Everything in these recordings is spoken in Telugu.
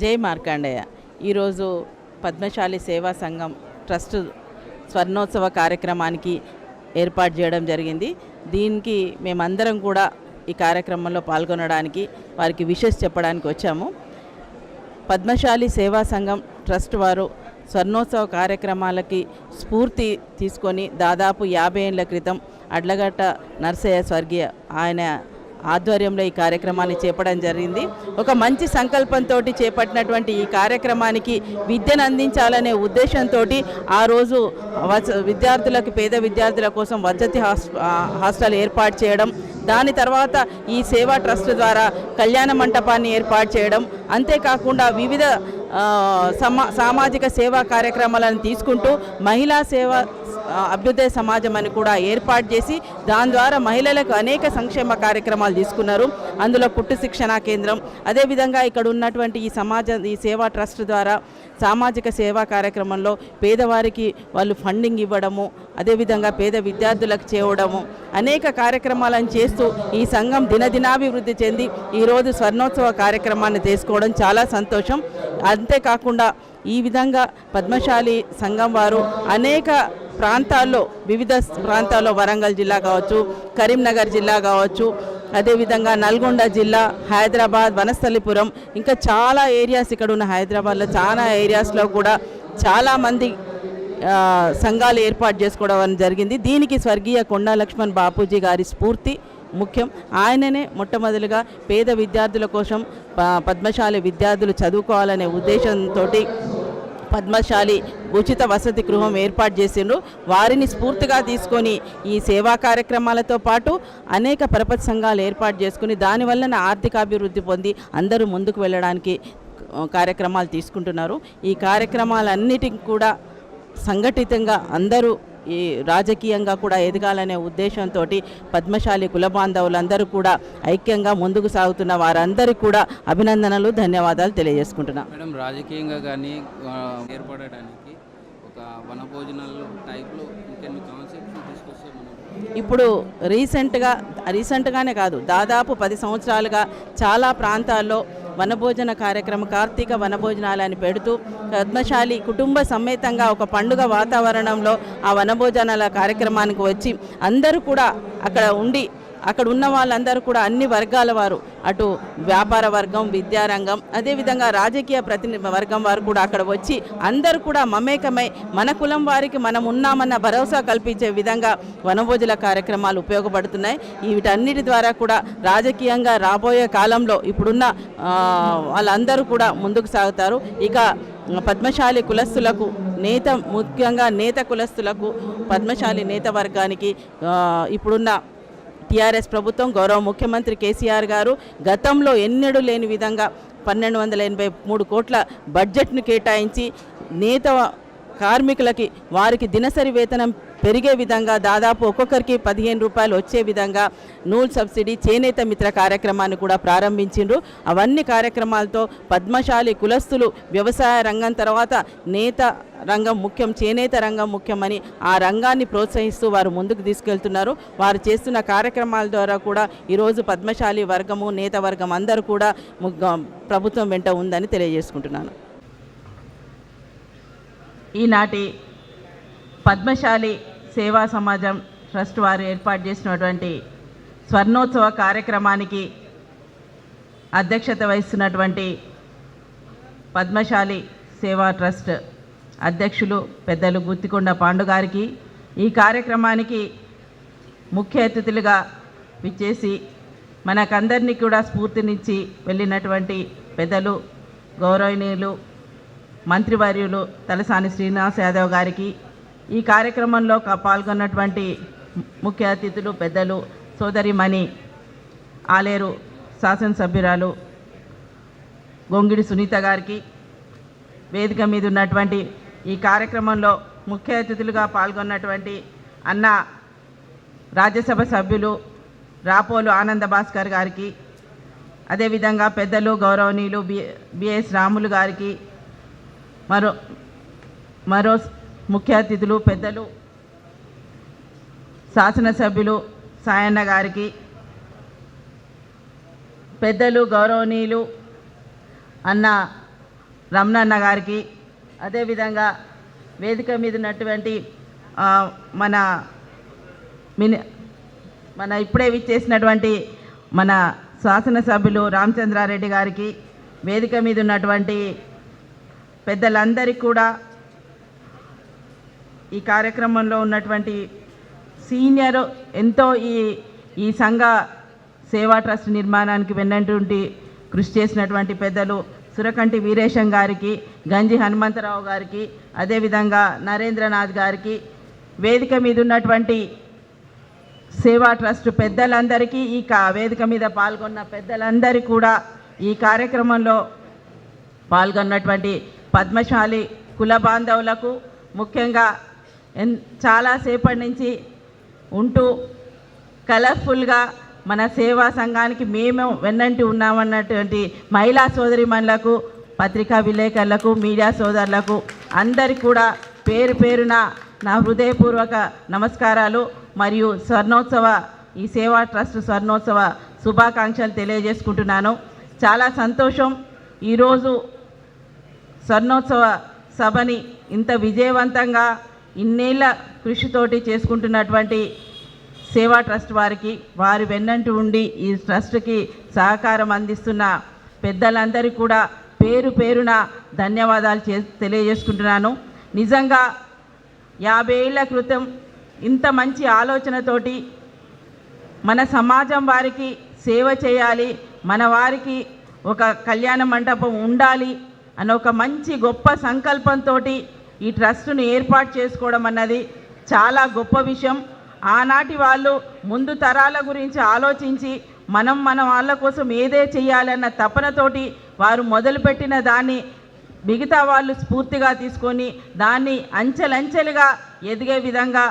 జై మార్కాండయ్య ఈరోజు పద్మశాలి సేవా సంఘం ట్రస్ట్ స్వర్ణోత్సవ కార్యక్రమానికి ఏర్పాటు చేయడం జరిగింది. దీనికి మేమందరం కూడా ఈ కార్యక్రమంలో పాల్గొనడానికి వారికి విషెస్ చెప్పడానికి వచ్చాము. పద్మశాలి సేవా సంఘం ట్రస్ట్ వారు స్వర్ణోత్సవ కార్యక్రమాలకి స్ఫూర్తి తీసుకొని దాదాపు యాభై ఏళ్ళ క్రితం అడ్లగట్ట నర్సయ్య స్వర్గీయ ఆయన ఆధ్వర్యంలో ఈ కార్యక్రమాన్ని చేపడం జరిగింది. ఒక మంచి సంకల్పంతో చేపట్టినటువంటి ఈ కార్యక్రమానికి విద్యను అందించాలనే ఉద్దేశంతో ఆ రోజు వస- విద్యార్థులకు పేద విద్యార్థుల కోసం వసతి హాస్- హాస్టల్ ఏర్పాటు చేయడం దాని తర్వాత ఈ సేవా ట్రస్ట్ ద్వారా కళ్యాణ మంటపాన్ని ఏర్పాటు చేయడం అంతేకాకుండా వివిధ సమా సామాజిక సేవా కార్యక్రమాలను తీసుకుంటూ మహిళా సేవ అభ్యుదయ సమాజం అని కూడా ఏర్పాటు చేసి దాని ద్వారా మహిళలకు అనేక సంక్షేమ కార్యక్రమాలు తీసుకున్నారు. అందులో పుట్టు శిక్షణా కేంద్రం అదేవిధంగా ఇక్కడ ఉన్నటువంటి ఈ సమాజ ఈ సేవా ట్రస్ట్ ద్వారా సామాజిక సేవా కార్యక్రమంలో పేదవారికి వాళ్ళు ఫండింగ్ ఇవ్వడము అదేవిధంగా పేద విద్యార్థులకు చేయడము అనేక కార్యక్రమాలను చేస్తూ ఈ సంఘం దినదినాభివృద్ధి చెంది ఈరోజు స్వర్ణోత్సవ కార్యక్రమాన్ని చేసుకోవడం చాలా సంతోషం. అంతేకాకుండా ఈ విధంగా పద్మశాలి సంఘం వారు అనేక ప్రాంతాల్లో వివిధ ప్రాంతాల్లో వరంగల్ జిల్లా కావచ్చు కరీంనగర్ జిల్లా కావచ్చు అదేవిధంగా నల్గొండ జిల్లా హైదరాబాద్ వనస్థలిపురం ఇంకా చాలా ఏరియాస్ ఇక్కడ ఉన్న హైదరాబాద్లో చాలా ఏరియాస్లో కూడా చాలామంది సంఘాలు ఏర్పాటు చేసుకోవడం జరిగింది. దీనికి స్వర్గీయ కొండా లక్ష్మణ్ బాపూజీ గారి స్ఫూర్తి ముఖ్యం. ఆయననే మొట్టమొదలుగా పేద విద్యార్థుల కోసం పద్మశాల పద్మశాలి విద్యార్థులు చదువుకోవాలనే ఉద్దేశంతో పద్మశాలి ఉచిత వసతి గృహం ఏర్పాటు చేసిండ్రు. వారిని స్ఫూర్తిగా తీసుకొని ఈ సేవా కార్యక్రమాలతో పాటు అనేక పరపతి సంఘాలు ఏర్పాటు చేసుకుని దానివల్లన ఆర్థికాభివృద్ధి పొంది అందరూ ముందుకు వెళ్ళడానికి కార్యక్రమాలు తీసుకుంటున్నారు. ఈ కార్యక్రమాలన్నిటికి కూడా సంఘటితంగా అందరూ ఈ రాజకీయంగా కూడా ఎదగాలనే ఉద్దేశంతో పద్మశాలి కుల బాంధవులందరూ కూడా ఐక్యంగా ముందుకు సాగుతున్న వారందరికీ కూడా అభినందనలు ధన్యవాదాలు తెలియజేసుకుంటున్నాను మేడం రాజకీయంగా కానీ ఏర్పడడానికి ఒక వన భోజనాలు టైప్లో ఇంకెన్ని కాన్సెప్ట్స్ తీసుకొస్తే మనం ఇప్పుడు రీసెంట్గా రీసెంట్గానే కాదు దాదాపు పది సంవత్సరాలుగా చాలా ప్రాంతాల్లో వనభోజన కార్యక్రమం కార్తీక వనభోజనాలని పెడుతూ పద్మశాలి కుటుంబ సమేతంగా ఒక పండుగ వాతావరణంలో ఆ వనభోజనాల కార్యక్రమానికి వచ్చి అందరూ కూడా అక్కడ ఉండి అక్కడ ఉన్న వాళ్ళందరూ కూడా అన్ని వర్గాల వారు అటు వ్యాపార వర్గం విద్యారంగం అదేవిధంగా రాజకీయ ప్రతిని వర్గం వారు కూడా అక్కడ వచ్చి అందరూ కూడా మమేకమై మన కులం వారికి మనం ఉన్నామన్న భరోసా కల్పించే విధంగా వనభోజుల కార్యక్రమాలు ఉపయోగపడుతున్నాయి. వీటన్నిటి ద్వారా కూడా రాజకీయంగా రాబోయే కాలంలో ఇప్పుడున్న వాళ్ళందరూ కూడా ముందుకు సాగుతారు. ఇక పద్మశాలి కులస్తులకు నేత ముఖ్యంగా నేత కులస్తులకు పద్మశాలి నేత వర్గానికి ఇప్పుడున్న టీఆర్ఎస్ ప్రభుత్వం గౌరవ ముఖ్యమంత్రి కేసీఆర్ గారు గతంలో ఎన్నడూ లేని విధంగా పన్నెండు వందల ఎనభై మూడు కోట్ల బడ్జెట్ను కేటాయించి నేత కార్మికులకి వారికి దినసరి వేతనం పెరిగే విధంగా దాదాపు ఒక్కొక్కరికి పదిహేను రూపాయలు వచ్చే విధంగా నూల్ సబ్సిడీ చేనేత మిత్ర కార్యక్రమాన్ని కూడా ప్రారంభించిండ్రు. అవన్నీ కార్యక్రమాలతో పద్మశాలి కులస్తులు వ్యవసాయ రంగం తర్వాత నేత రంగం ముఖ్యం చేనేత రంగం ముఖ్యమని ఆ రంగాన్ని ప్రోత్సహిస్తూ వారు ముందుకు తీసుకెళ్తున్నారు. వారు చేస్తున్న కార్యక్రమాల ద్వారా కూడా ఈరోజు పద్మశాలి వర్గము నేత వర్గం అందరూ కూడా ప్రభుత్వం వెంట ఉందని తెలియజేసుకుంటున్నాను. ఈనాటి పద్మశాలి సేవా సమాజం ట్రస్ట్ వారు ఏర్పాటు చేసినటువంటి స్వర్ణోత్సవ కార్యక్రమానికి అధ్యక్షత వహిస్తున్నటువంటి పద్మశాలి సేవా ట్రస్ట్ అధ్యక్షులు పెద్దలు గుత్తికొండ పాండుగారికి ఈ కార్యక్రమానికి ముఖ్య అతిథులుగా విచ్చేసి మనకందరినీ కూడా స్ఫూర్తినిచ్చి వెళ్ళినటువంటి పెద్దలు గౌరవనీయులు మంత్రివర్యులు తలసాని శ్రీనివాస్ యాదవ్ గారికి ఈ కార్యక్రమంలో పాల్గొన్నటువంటి ముఖ్య అతిథులు పెద్దలు సోదరిమణి ఆలేరు శాసనసభ్యురాలు గొంగిడి సునీత గారికి వేదిక మీద ఉన్నటువంటి ఈ కార్యక్రమంలో ముఖ్య అతిథులుగా పాల్గొన్నటువంటి అన్న రాజ్యసభ సభ్యులు రాపోలు ఆనంద భాస్కర్ గారికి అదేవిధంగా పెద్దలు గౌరవనీయులు బి బిఎస్ రాములు గారికి మరో మరో ముఖ్య అతిథులు పెద్దలు శాసనసభ్యులు సాయన్న గారికి పెద్దలు గౌరవనీయులు అన్న రమణన్న గారికి అదేవిధంగా వేదిక మీద ఉన్నటువంటి మన మిని మన ఇప్పుడే విచ్చేసినటువంటి మన శాసనసభ్యులు రామచంద్రారెడ్డి గారికి వేదిక మీద ఉన్నటువంటి పెద్దలందరికీ కూడా ఈ కార్యక్రమంలో ఉన్నటువంటి సీనియర్ ఎంతో ఈ ఈ సంఘ సేవా ట్రస్ట్ నిర్మాణానికి వెన్నటువంటి కృషి చేసినటువంటి పెద్దలు సురకంటి వీరేశం గారికి గంజి హనుమంతరావు గారికి అదేవిధంగా నరేంద్రనాథ్ గారికి వేదిక మీద ఉన్నటువంటి సేవా ట్రస్ట్ పెద్దలందరికీ ఈ కా వేదిక మీద పాల్గొన్న పెద్దలందరికీ కూడా ఈ కార్యక్రమంలో పాల్గొన్నటువంటి పద్మశాలి కుల బాంధవులకు ముఖ్యంగా ఎన్ చాలాసేపటి నుంచి ఉంటూ కలర్ఫుల్గా మన సేవా సంఘానికి మేము వెన్నంటి ఉన్నామన్నటువంటి మహిళా సోదరిమణులకు పత్రికా విలేకరులకు మీడియా సోదరులకు అందరి కూడా పేరు పేరున నా హృదయపూర్వక నమస్కారాలు మరియు స్వర్ణోత్సవ ఈ సేవా ట్రస్ట్ స్వర్ణోత్సవ శుభాకాంక్షలు తెలియజేసుకుంటున్నాను. చాలా సంతోషం ఈరోజు స్వర్ణోత్సవ సభని ఇంత విజయవంతంగా ఇన్నేళ్ళ కృషితోటి చేసుకుంటున్నటువంటి సేవా ట్రస్ట్ వారికి వారి వెన్నంటి ఉండి ఈ ట్రస్ట్కి సహకారం అందిస్తున్న పెద్దలందరికీ కూడా పేరు పేరున ధన్యవాదాలు చే తెలియజేసుకుంటున్నాను. నిజంగా యాభై ఏళ్ళ క్రితం ఇంత మంచి ఆలోచనతోటి మన సమాజం వారికి సేవ చేయాలి మన వారికి ఒక కళ్యాణ మండపం ఉండాలి అన్న ఒక మంచి గొప్ప సంకల్పంతో ఈ ట్రస్టును ఏర్పాటు చేసుకోవడం అన్నది చాలా గొప్ప విషయం. ఆనాటి వాళ్ళు ముందు తరాల గురించి ఆలోచించి మనం మన వాళ్ళ కోసం ఏదే చేయాలన్న తపనతోటి వారు మొదలుపెట్టిన దాన్ని మిగతా వాళ్ళు స్ఫూర్తిగా తీసుకొని దాన్ని అంచెలంచెలుగా ఎదిగే విధంగా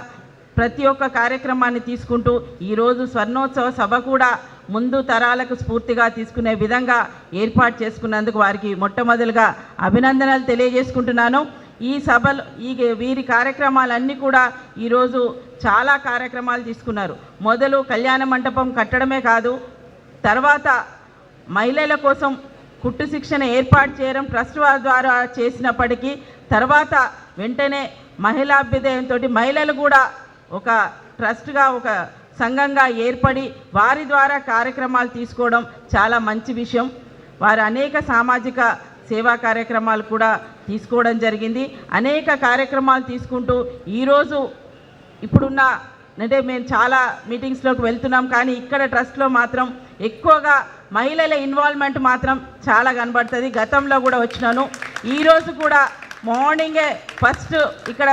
ప్రతి ఒక్క కార్యక్రమాన్ని తీసుకుంటూ ఈరోజు స్వర్ణోత్సవ సభ కూడా ముందు తరాలకు స్ఫూర్తిగా తీసుకునే విధంగా ఏర్పాటు చేసుకున్నందుకు వారికి మొట్టమొదలుగా అభినందనలు తెలియజేసుకుంటున్నాను. ఈ సభలు ఈ వీరి కార్యక్రమాలన్నీ కూడా ఈరోజు చాలా కార్యక్రమాలు తీసుకున్నారు. మొదలు కళ్యాణ మంటపం కట్టడమే కాదు తర్వాత మహిళల కోసం కుట్టు శిక్షణ ఏర్పాటు చేయడం ట్రస్ట్ వారి ద్వారా చేసినప్పటికీ తర్వాత వెంటనే మహిళాభ్యుదయంతో మహిళలు కూడా ఒక ట్రస్ట్గా ఒక సంఘంగా ఏర్పడి వారి ద్వారా కార్యక్రమాలు తీసుకోవడం చాలా మంచి విషయం. వారు అనేక సామాజిక సేవా కార్యక్రమాలు కూడా తీసుకోవడం జరిగింది. అనేక కార్యక్రమాలు తీసుకుంటూ ఈరోజు ఇప్పుడున్న అంటే మేము చాలా మీటింగ్స్లోకి వెళ్తున్నాం కానీ ఇక్కడ ట్రస్ట్లో మాత్రం ఎక్కువగా మహిళల ఇన్వాల్వ్మెంట్ మాత్రం చాలా కనబడుతుంది. గతంలో కూడా వచ్చినాను. ఈరోజు కూడా మార్నింగే ఫస్ట్ ఇక్కడ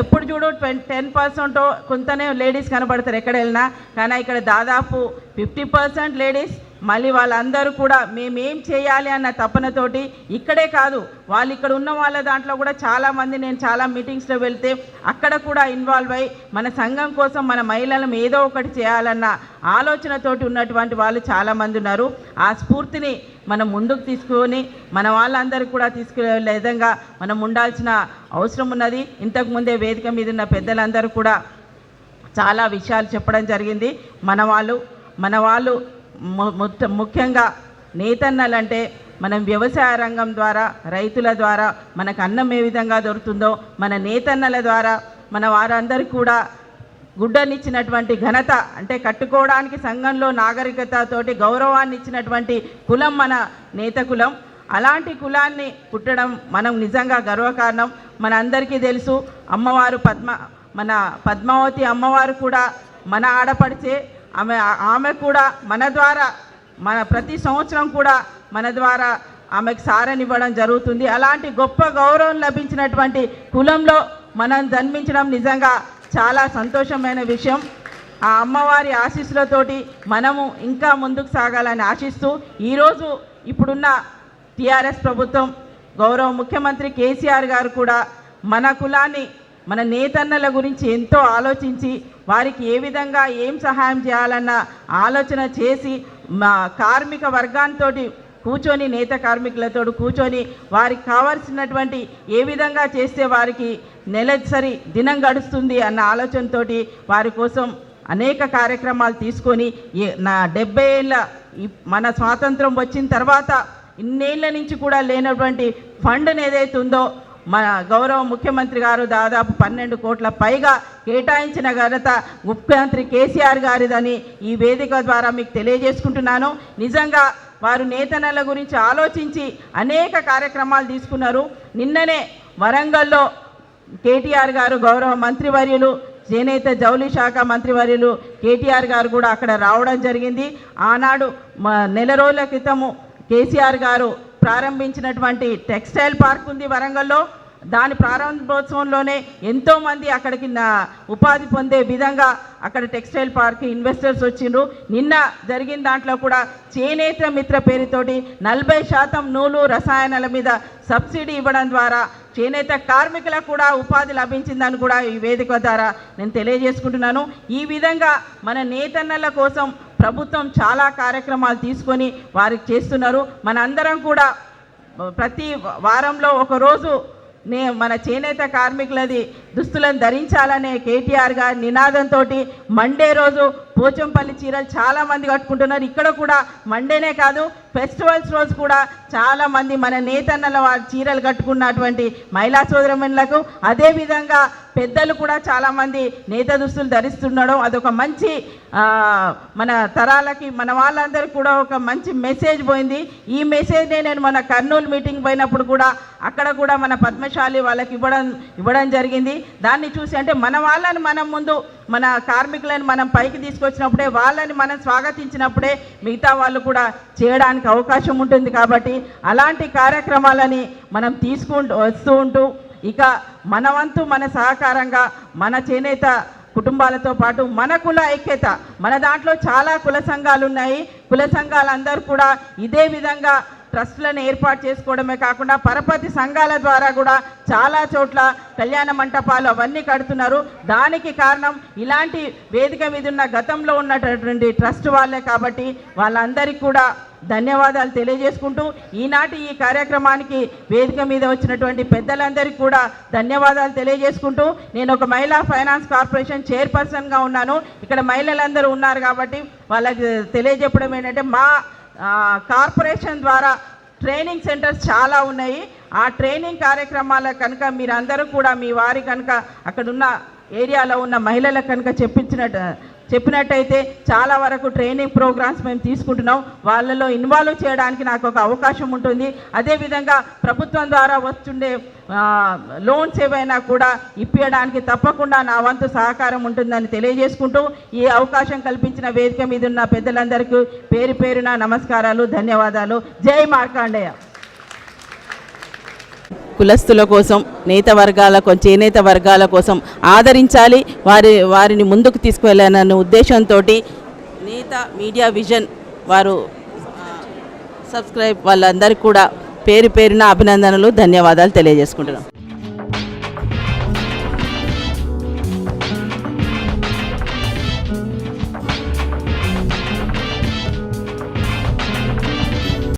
ఎప్పుడు చూడు ట్వంటీ టెన్ పర్సెంట్ కొంతనే లేడీస్ కనబడతారు ఎక్కడ వెళ్ళినా. కానీ ఇక్కడ దాదాపు ఫిఫ్టీ పర్సెంట్ లేడీస్ మళ్ళీ వాళ్ళందరూ కూడా మేమేం చేయాలి అన్న తపనతోటి ఇక్కడే కాదు వాళ్ళు ఇక్కడ ఉన్న వాళ్ళ దాంట్లో కూడా చాలామంది నేను చాలా మీటింగ్స్లో వెళ్తే అక్కడ కూడా ఇన్వాల్వ్ అయ్యి మన సంఘం కోసం మన మహిళలను ఏదో ఒకటి చేయాలన్న ఆలోచనతోటి ఉన్నటువంటి వాళ్ళు చాలామంది ఉన్నారు. ఆ స్ఫూర్తిని మనం ముందుకు తీసుకొని మన వాళ్ళందరికీ కూడా తీసుకువెళ్ళే విధంగా మనం ఉండాల్సిన అవసరం ఉన్నది. ఇంతకుముందే వేదిక మీద ఉన్న పెద్దలందరూ కూడా చాలా విషయాలు చెప్పడం జరిగింది. మన వాళ్ళు మన వాళ్ళు ముఖ్యంగా నేతన్నలంటే మనం వ్యవసాయ రంగం ద్వారా రైతుల ద్వారా మనకు అన్నం ఏ విధంగా దొరుకుతుందో మన నేతన్నల ద్వారా మన వారందరికీ కూడా గుడ్డనిచ్చినటువంటి ఘనత అంటే కట్టుకోవడానికి సంఘంలో నాగరికతతోటి గౌరవాన్ని ఇచ్చినటువంటి కులం మన నేత కులం. అలాంటి కులాన్ని పుట్టడం మనం నిజంగా గర్వకారణం. మన అందరికీ తెలుసు అమ్మవారు పద్మ మన పద్మావతి అమ్మవారు కూడా మన ఆడపడిచే ఆమె ఆమె కూడా మన ద్వారా మన ప్రతి సంవత్సరం కూడా మన ద్వారా ఆమెకు సారనివ్వడం జరుగుతుంది. అలాంటి గొప్ప గౌరవం లభించినటువంటి కులంలో మనం జన్మించడం నిజంగా చాలా సంతోషమైన విషయం. ఆ అమ్మవారి ఆశీస్సులతోటి మనము ఇంకా ముందుకు సాగాలని ఆశిస్తూ ఈరోజు ఇప్పుడున్న టీఆర్ఎస్ ప్రభుత్వం గౌరవ ముఖ్యమంత్రి కేసీఆర్ గారు కూడా మన కులాన్ని మన నేతన్నల గురించి ఎంతో ఆలోచించి వారికి ఏ విధంగా ఏం సహాయం చేయాలన్న ఆలోచన చేసి మా కార్మిక వర్గాంతో కూర్చొని నేత కార్మికులతో కూర్చొని వారికి కావాల్సినటువంటి ఏ విధంగా చేస్తే వారికి నెలసరి దినం గడుస్తుంది అన్న ఆలోచనతోటి వారి కోసం అనేక కార్యక్రమాలు తీసుకొని ఏ- నా డెబ్బై ఏళ్ళ మన స్వాతంత్రం వచ్చిన తర్వాత ఇన్నేళ్ళ నుంచి కూడా లేనటువంటి ఫండ్ని ఏదైతే ఉందో మన గౌరవ ముఖ్యమంత్రి గారు దాదాపు పన్నెండు కోట్ల పైగా కేటాయించిన ఘనత ముఖ్యమంత్రి కేసీఆర్ గారిదని ఈ వేదిక ద్వారా మీకు తెలియజేసుకుంటున్నాను. నిజంగా వారు నేతనల గురించి ఆలోచించి అనేక కార్యక్రమాలు తీసుకున్నారు. నిన్ననే వరంగల్లో కేటీఆర్ గారు గౌరవ మంత్రివర్యులు చేనేత జౌలి శాఖ మంత్రివర్యులు కేటీఆర్ గారు కూడా అక్కడ రావడం జరిగింది. ఆనాడు మ- నెల రోజుల క్రితము కేసీఆర్ గారు ప్రారంభించినటువంటి టెక్స్టైల్ పార్క్ ఉంది వరంగల్లో. దాని ప్రారంభోత్సవంలోనే ఎంతోమంది అక్కడికి నా ఉపాధి పొందే విధంగా అక్కడ టెక్స్టైల్ పార్క్ ఇన్వెస్టర్స్ వచ్చిండ్రు. నిన్న జరిగిన దాంట్లో కూడా చేనేత మిత్ర పేరుతోటి నలభై శాతం నూలు రసాయనాల మీద సబ్సిడీ ఇవ్వడం ద్వారా చేనేత కార్మికులకు కూడా ఉపాధి లభించిందని కూడా ఈ వేదిక ద్వారా నేను తెలియజేసుకుంటున్నాను. ఈ విధంగా మన నేతన్నల కోసం ప్రభుత్వం చాలా కార్యక్రమాలు తీసుకొని వారికి చేస్తున్నారు. మనందరం కూడా ప్రతి వారంలో ఒకరోజు నే మన చేనేత కార్మికులది దుస్తులను ధరించాలనే కేటీఆర్ గారి నినాదంతో మండే రోజు పోచంపల్లి చీరలు చాలామంది కట్టుకుంటున్నారు. ఇక్కడ కూడా మండేనే కాదు ఫెస్టివల్స్ రోజు కూడా చాలామంది మన నేతన్నల వారి చీరలు కట్టుకున్నటువంటి మహిళా సోదరమణులకు అదేవిధంగా పెద్దలు కూడా చాలామంది నేత దుస్తులు ధరిస్తుండడం అదొక మంచి మన తరాలకి మన వాళ్ళందరికీ కూడా ఒక మంచి మెసేజ్ పోయింది. ఈ మెసేజ్నే నేను మన కర్నూలు మీటింగ్ పోయినప్పుడు కూడా అక్కడ కూడా మన పద్మశాలి వాళ్ళకి ఇవ్వడం ఇవ్వడం జరిగింది. దాన్ని చూసి అంటే మన వాళ్ళని మనం ముందు మన కార్మికులను మనం పైకి తీసుకొచ్చినప్పుడే వాళ్ళని మనం స్వాగతించినప్పుడే మిగతా వాళ్ళు కూడా చేయడానికి అవకాశం ఉంటుంది కాబట్టి అలాంటి కార్యక్రమాలని మనం తీసుకుంటూ వస్తూ ఉంటూ ఇక మన వంతు మన సహకారంగా మన చేనేత కుటుంబాలతో పాటు మన కుల ఐక్యత మన దాంట్లో చాలా కుల సంఘాలు ఉన్నాయి. కుల సంఘాలందరూ కూడా ఇదే విధంగా ట్రస్టులను ఏర్పాటు చేసుకోవడమే కాకుండా పరపతి సంఘాల ద్వారా కూడా చాలా చోట్ల కళ్యాణ మంటపాలు అవన్నీ కడుతున్నారు. దానికి కారణం ఇలాంటి వేదిక మీద ఉన్న గతంలో ఉన్నటువంటి ట్రస్ట్ వాళ్ళే కాబట్టి వాళ్ళందరికీ కూడా ధన్యవాదాలు తెలియజేసుకుంటూ ఈనాటి ఈ కార్యక్రమానికి వేదిక మీద వచ్చినటువంటి పెద్దలందరికీ కూడా ధన్యవాదాలు తెలియజేసుకుంటూ నేను ఒక మహిళా ఫైనాన్స్ కార్పొరేషన్ చైర్పర్సన్గా ఉన్నాను. ఇక్కడ మహిళలందరూ ఉన్నారు కాబట్టి వాళ్ళకి తెలియజెప్పడం ఏంటంటే మా కార్పొరేషన్ ద్వారా ట్రైనింగ్ సెంటర్స్ చాలా ఉన్నాయి. ఆ ట్రైనింగ్ కార్యక్రమాల కనుక మీరందరూ కూడా మీ వారి కనుక అక్కడున్న ఏరియాలో ఉన్న మహిళలకు కనుక చెప్పించినట్టు చెప్పినట్టయితే చాలా వరకు ట్రైనింగ్ ప్రోగ్రామ్స్ మేము తీసుకుంటున్నాం. వాళ్ళలో ఇన్వాల్వ్ చేయడానికి నాకు ఒక అవకాశం ఉంటుంది. అదేవిధంగా ప్రభుత్వం ద్వారా వస్తుండే లోన్స్ ఏవైనా కూడా ఇప్పించడానికి తప్పకుండా నా వంతు సహకారం ఉంటుందని తెలియజేసుకుంటూ ఈ అవకాశం కల్పించిన వేదిక మీద ఉన్న పెద్దలందరికీ పేరు పేరున నమస్కారాలు ధన్యవాదాలు. జై మార్కాండయ్య కులస్తుల కోసం నేత వర్గాల కోసం చేనేత వర్గాల కోసం ఆదరించాలి. వారి వారిని ముందుకు తీసుకువెళ్ళాలన్న ఉద్దేశంతో నేత మీడియా విజన్ వారు సబ్స్క్రైబ్ వాళ్ళందరికీ కూడా పేరు పేరున అభినందనలు ధన్యవాదాలు తెలియజేసుకుంటున్నాం.